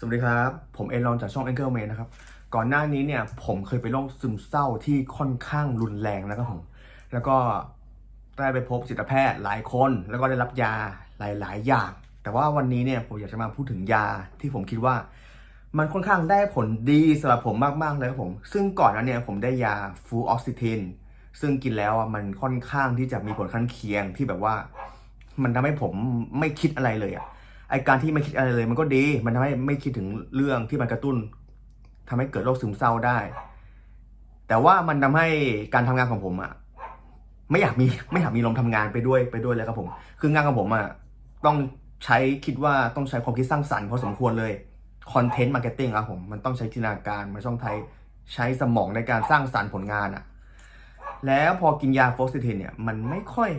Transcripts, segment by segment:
สวัสดีครับ ผมเอลอนจากช่อง a n g e m a n นะครับ ก่อนหน้านี้เนี่ยผมเคยเป็นโรคซึมเศร้าที่ค่อนข้างรุนแรงนะครับผม แล้วก็ได้ไปพบจิตแพทย์หลายคน แล้วก็ได้รับยาหลาย ๆ อย่าง แต่ว่าวันนี้เนี่ยผมอยากจะมาพูดถึงยาที่ผมคิดว่า มันค่อนข้างได้ผลดีสำหรับผมมาก ๆ เลยครับผม ซึ่งก่อนหนั้นเนี่ยผมได้ยาฟูออกซิทินซึ่งกินแล้วอะมันค่อนข้างที่จะมีผลข้างเคียงที่แบบว่า มันทำให้ผมไม่คิดอะไรเลยอะ ไอการที่ไม่คิดอะไรเลย มันก็ดี มันทำให้ไม่คิดถึงเรื่องที่มันกระตุ้นทำให้เกิดโรคซึมเศร้าได้ แต่ว่ามันทำให้การทำงานของผมอะไม่อยากมีไม่อยากมีลมทำงานไปด้วยไปด้วยเลยครับผม คืองานของผมอะต้องใช้คิดว่าต้องใช้ความคิดสร้างสรรค์พอสมควรเลยคอนเทนต์มาร์เก็ตติ้งครับผมมันต้องใช้จินตนาการมันต้องใช้ใช้สมองในการสร้างสรรค์ผลงานอะแล้วพอกินยาโฟซิเทนเนี่ยมันไม่ค่อย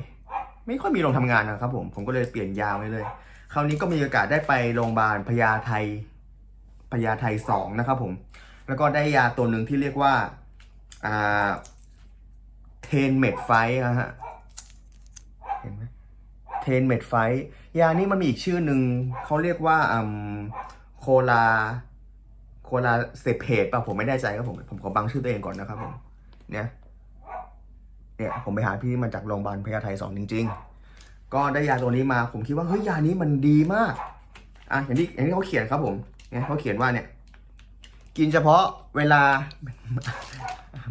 ไม่ค่อยมีลมทำงานนะครับผมผมก็เลยเปลี่ยนยาไว้เลย คราวนี้ก็มีโอกาสได้ไปโรงพยาบาลพญาไทพญาไทสองนะครับผม แล้วก็ได้ยาตัวหนึ่งที่เรียกว่าอ่าเทนเมดไฟนะฮะเห็นไหมเทนเมดไฟยานี้มันมีอีกชื่อหนึ่งเขาเรียกว่าอืมโคลาโคลาเซเพตป่ะผมไม่แน่ใจครับผม ผมขอบังชื่อตัวเองก่อนนะครับผมเนี่ยเนี่ยผมไปหาพี่มาจากโรงพยาบาลพญาไทสองจริง ๆ ก็ได้ยาตัวนี้มาผมคิดว่าเฮ้ยยานี้มันดีมากอะอย่างที่อย่างที่เขาเขียนครับผมเนี่ยเขาเขียนว่าเนี่ย กินเฉพาะเวลา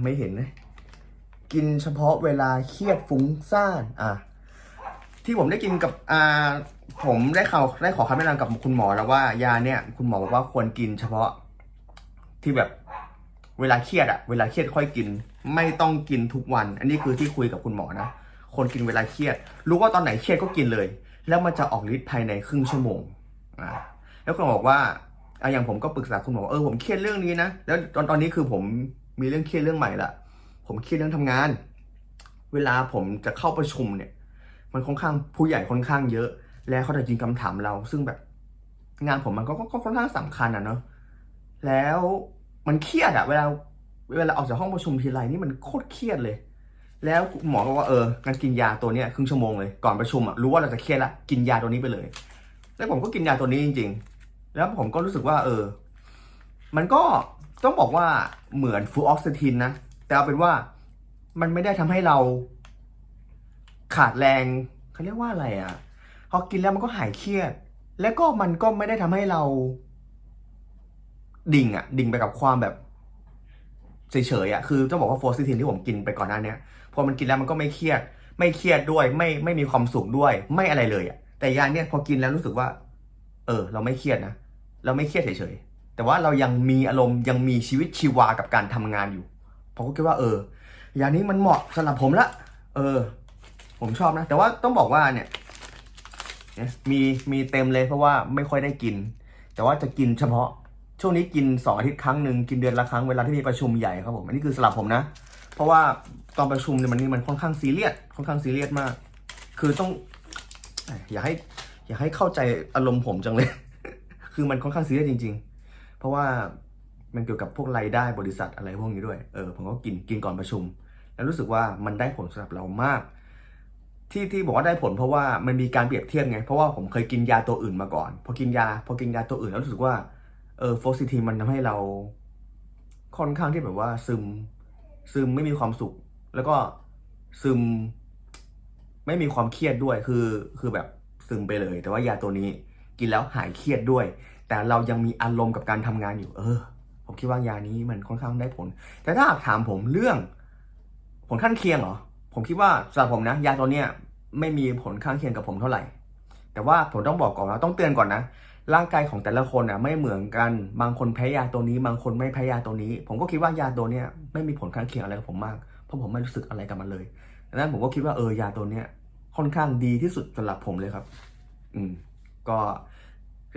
ไม่เห็นนะกินเฉพาะเวลาเครียดฟุ้งซ่านอะที่ผมได้กินกับอ่าผมได้ข่าวได้ขอคำแนะนำกับคุณหมอแล้วว่ายาเนี่ยคุณหมอบอกว่าควรกินเฉพาะที่แบบเวลาเครียดอะเวลาเครียดค่อยกิน ไม่ต้องกินทุกวัน อันนี้คือที่คุยกับคุณหมอนะ คนกินเวลาเครียด รู้ว่าตอนไหนเครียดก็กินเลย แล้วมันจะออกฤทธิ์ภายในครึ่งชั่วโมงอ่าแล้วคุณบอกว่าอะอย่างผมก็ปรึกษาคุณหมอว่าเออผมเครียดเรื่องนี้นะแล้วตอนตอนนี้คือผมมีเรื่องเครียดเรื่องใหม่ละผมเครียดเรื่องทำงาน เวลาผมจะเข้าประชุมเนี่ย มันค่อนข้างผู้ใหญ่ค่อนข้างเยอะ แล้วเขาจะยิงคำถามเรา ซึ่งแบบ งานผมมันก็ก็ค่อนข้างสำคัญอะเนาะแล้วมันเครียดอะเวลาเวลาออกจากห้องประชุมทีไรนี่มันโคตรเครียดเลย แล้วหมอบอกว่าเอองั้นกินยาตัวนี้ครึ่งชั่วโมงเลยก่อนประชุมอะรู้ว่าเราจะเครียดละกินยาตัวนี้ไปเลย แล้วผมก็กินยาตัวนี้จริง ๆ แล้วผมก็รู้สึกว่า เออ มันก็ต้องบอกว่าเหมือนฟูออกซิทินนะแต่เอาเป็นว่ามันไม่ได้ทำให้เราขาดแรงเขาเรียกว่าอะไรอะพอกินแล้วมันก็หายเครียด แล้วก็มันก็ไม่ได้ทำให้เรา ดิ่งอะ ดิ่งไปกับความแบบ เฉยๆอะคือต้องบอกว่าโฟซิทินที่ผมกินไปก่อนหน้านี้พอมันกินแล้วมันก็ไม่เครียด ไม่เครียดด้วย ไม่ไม่มีความสุขด้วย ไม่อะไรเลยอะแต่ยาเนี่ยพอกินแล้วรู้สึกว่า เออ เราไม่เครียดนะเราไม่เครียดเฉยๆแต่ว่าเรายังมีอารมณ์ยังมีชีวิตชีวากับการทำงานอยู่ผมก็คิดว่า เออยานี้มันเหมาะสำหรับผมละเออ ผมชอบนะ แต่ว่าต้องบอกว่าเนี่ยเนี่ยมีมีเต็มเลยเพราะว่าไม่ค่อยได้กิน แต่ว่าจะกินเฉพาะ ช่วงนี้กินสองอาทิตย์ครั้งหนึ่งกินเดือนละครั้งเวลาที่มีประชุมใหญ่ครับผมอันนี้คือสำหรับผมนะ เพราะว่าตอนประชุมเนี่ยมันนี่มันค่อนข้างซีเรียสค่อนข้างซีเรียสมาก คือต้องอยอย่าให้ อย่าให้เข้าใจอารมณ์ผมจังเลย คือมันค่อนข้างซีเรียสจริง ๆ เพราะว่ามันเกี่ยวกับพวกรายได้บริษัทอะไรพวกนี้ด้วยเออผมก็กินกินก่อนประชุม แล้วรู้สึกว่ามันได้ผลสำหรับเรามาก ที่ที่บอกว่าได้ผลเพราะว่ามันมีการเปรียบเทียบไงเพราะว่าผมเคยกินยาตัวอื่นมาก่อน พอกินยา พอกินยาตัวอื่นแล้วรู้สึกว่า เออโฟซิทีมันทำให้เราค่อนข้างที่แบบว่าซึม ซึมไม่มีความสุข แล้วก็ซึม ไม่มีความเครียดด้วยคือคือแบบซึมไปเลย แต่ว่ายาตัวนี้กินแล้วหายเครียดด้วย แต่เรายังมีอารมณ์กับการทำงานอยู่ เออ ผมคิดว่ายานี้มันค่อนข้างได้ผล แต่ถ้าหากถามผมเรื่อง ผลข้างเคียงเหรอผมคิดว่าสำหรับผมนะ ยาตัวเนี้ยไม่มีผลข้างเคียงกับผมเท่าไหร่ แต่ว่าผมต้องบอกก่อนนะต้องเตือนก่อนนะ ร่างกายของแต่ละคนอะไม่เหมือนกัน บางคนแพ้ยาตัวนี้ บางคนไม่แพ้ยาตัวนี้ ผมก็คิดว่ายาตัวเนี้ยไม่มีผลข้างเคียงอะไรกับผมมาก เพราะผมไม่รู้สึกอะไรกับมันเลยดังนั้นผมก็คิดว่าเออยาตัวเนี้ยค่อนข้างดีที่สุดสำหรับผมเลยครับ อืม ก็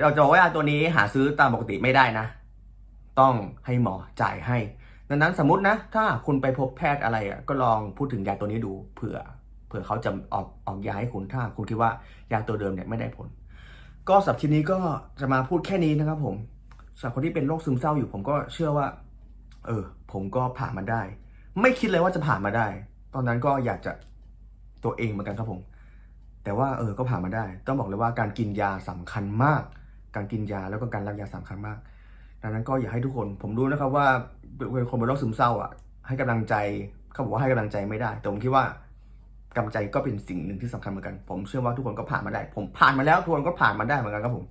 เราจะว่ายาตัวนี้หาซื้อตามปกติไม่ได้นะ ต้องให้หมอจ่ายให้ ดังนั้นสมมตินะ ถ้าคุณไปพบแพทย์อะไรอะก็ลองพูดถึงยาตัวนี้ดูเผื่อ เผื่อเขาจะออกออกยาให้คุณถ้าคุณคิดว่ายาตัวเดิมเนี่ยไม่ได้ผล ก็สับคลิปนี้ก็จะมาพูดแค่นี้นะครับ ผมสำหรับคนที่เป็นโรคซึมเศร้าอยู่ ผมก็เชื่อว่า เออ ผมก็ผ่านมาได้ ไม่คิดเลยว่าจะผ่านมาได้ ตอนนั้นก็อยากจะตัวเองเหมือนกันครับผม แต่ว่าเออก็ผ่านมาได้ ต้องบอกเลยว่าการกินยาสำคัญมาก การกินยาแล้วก็การรับยาสำคัญมาก ดังนั้นก็อยากให้ทุกคน ผมรู้นะครับว่าเป็นคนเป็นโรคซึมเศร้าอะให้กำลังใจเขาบอกว่าให้กำลังใจไม่ได้ แต่ผมคิดว่า กำลังใจก็เป็นสิ่งหนึ่งที่สำคัญเหมือนกัน ผมเชื่อว่าทุกคนก็ผ่านมาได้ ผมผ่านมาแล้วทุกคนก็ผ่านมาได้เหมือนกันครับผม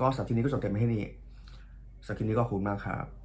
ก็สำหรับทีนี้ก็จบเต็มไปที่นี่สำหรับทีนี้ก็ขอบคุณมากครับ